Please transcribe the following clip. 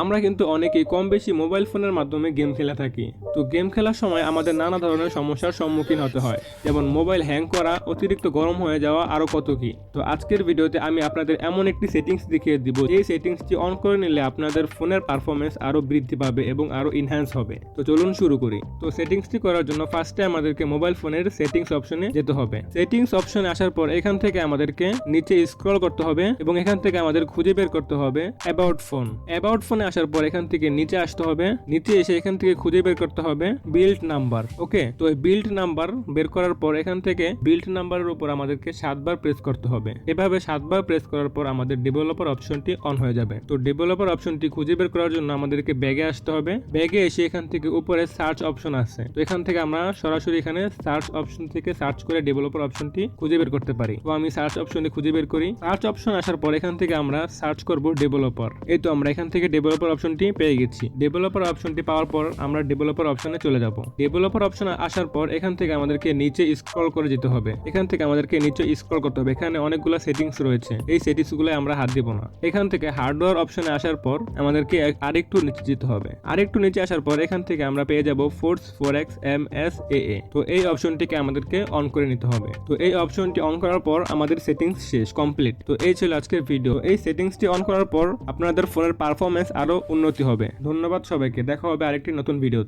আমরা কিন্তু অনেকেই কম বেশি মোবাইল ফোনের মাধ্যমে গেম খেলে থাকি। তো গেম খেলার সময় আমাদের নানা ধরনের সমস্যার সম্মুখীন হতে হয়, যেমন মোবাইল হ্যাং করা, অতিরিক্ত গরম হয়ে যাওয়া আরও কত কি। তো আজকের ভিডিওতে আমি আপনাদের এমন একটি সেটিংস দেখিয়ে দিব এই সেটিংসটি অন করে নিলে আপনাদের ফোনের পারফরমেন্স আরও বৃদ্ধি পাবে এবং আরও ইনহ্যান্স হবে। তো চলুন শুরু করি। তো সেটিংসটি করার জন্য ফার্স্টে আমাদেরকে মোবাইল ফোনের সেটিংস অপশনে যেতে হবে। সেটিংস অপশনে আসার পর এখান থেকে আমাদেরকে নিচে স্ক্রল করতে হবে এবং এখান থেকে আমাদের খুঁজে বের করতে হবে অ্যাবাউট ফোন অ্যাবাউট ফোনে আসার পর এখান থেকে নিচে আসতে হবে। নিচে এসে এখান থেকে খুঁজে বের করতে হবে বিল্ড নাম্বার ওকে তো এই বিল্ড নাম্বার বের করার পর এখান থেকে বিল্ড নাম্বারের উপর আমাদেরকে সাতবার প্রেস করতে হবে। এভাবে সাতবার প্রেস করার পর আমাদের ডেভেলপার অপশনটি অন হয়ে যাবে। তো ডেভেলপার অপশনটি খুঁজে বের করার জন্য আমাদেরকে ব্যাগে আসতে হবে। ব্যাগে এসে এখান থেকে উপরে সার্চ অপশন আছে। তো এখান থেকে আমরা সরাসরি এখানে সার্চ অপশন থেকে সার্চ করে ডেভেলপার অপশনটি খুঁজে বের করতে পারি। তো আমি সার্চ অপশনে খুঁজে বের করি। সার্চ অপশন আসার পর এখান থেকে আমরা সার্চ করব ডেভেলপার এই তো আমরা এখান থেকে ডেভেলপার অপশনটি পেয়ে গেছি। ডেভেলপার অপশনটি পাওয়ার পর আমরা ডেভেলপার অপশনে চলে যাব। ডেভেলপার অপশন আসার পর এখান থেকে আমাদেরকে নিচে স্ক্রল করে যেতে হবে। এখান থেকে আমাদেরকে নিচে স্ক্রল করতে হবে। এখানে অনেকগুলো সেটিংস রয়েছে। এই সেটিংসগুলো আমরা হাত দিব না। এখান থেকে হার্ডওয়্যার অপশনে আসার পর আমাদেরকে আরেকটু নিচে যেতে হবে। আরেকটু নিচে আসার পর এখান থেকে আমরা পেয়ে যাব force four X M S A A তো এই অপশনটিকে আমাদেরকে অন করে নিতে হবে। তো এই অপশনটি অন করার পর আমাদের সেটিংস শেষ কমপ্লিট তো এই ছিল আজকের ভিডিও এই সেটিংসটি অন করার পর আপনাদের ফোনের পারফরমেন্স আরও উন্নতি হবে। ধন্যবাদ সবাইকে। দেখা হবে আরেকটি নতুন ভিডিও